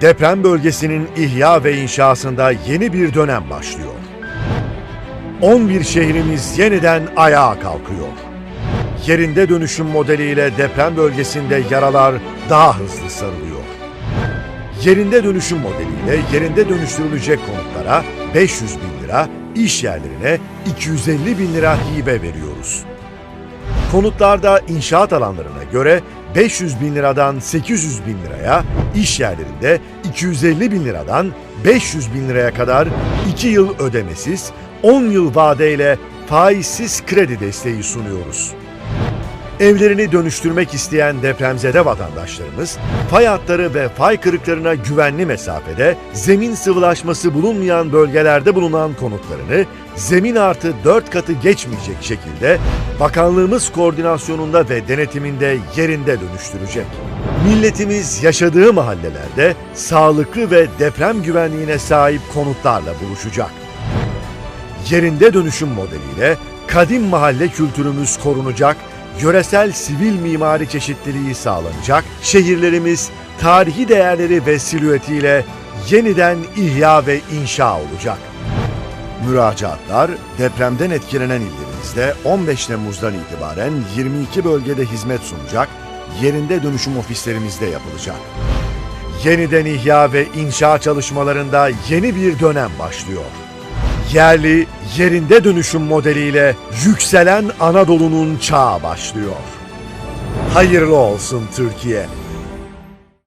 Deprem bölgesinin ihya ve inşasında yeni bir dönem başlıyor. 11 şehrimiz yeniden ayağa kalkıyor. Yerinde dönüşüm modeliyle deprem bölgesinde yaralar daha hızlı sarılıyor. Yerinde dönüşüm modeliyle yerinde dönüştürülecek konutlara 500 bin lira, iş yerlerine 250 bin lira hibe veriyoruz. Konutlarda inşaat alanlarına göre 500 bin liradan 800 bin liraya, iş yerlerinde 250 bin liradan 500 bin liraya kadar 2 yıl ödemesiz, 10 yıl vadeyle faizsiz kredi desteği sunuyoruz. Evlerini dönüştürmek isteyen depremzede vatandaşlarımız, fay hatları ve fay kırıklarına güvenli mesafede, zemin sıvılaşması bulunmayan bölgelerde bulunan konutlarını zemin artı 4 katı geçmeyecek şekilde bakanlığımız koordinasyonunda ve denetiminde yerinde dönüştürecek. Milletimiz yaşadığı mahallelerde sağlıklı ve deprem güvenliğine sahip konutlarla buluşacak yerinde dönüşüm modeliyle kadim mahalle kültürümüz korunacak, yöresel sivil mimari çeşitliliği sağlanacak, şehirlerimiz tarihi değerleri ve silüetiyle yeniden ihya ve inşa olacak. Müracaatlar depremden etkilenen illerimizde 15 Temmuz'dan itibaren 22 bölgede hizmet sunacak, yerinde dönüşüm ofislerimizde yapılacak. Yeniden ihya ve inşa çalışmalarında yeni bir dönem başlıyor. Yerli, yerinde dönüşüm modeliyle yükselen Anadolu'nun çağı başlıyor. Hayırlı olsun Türkiye.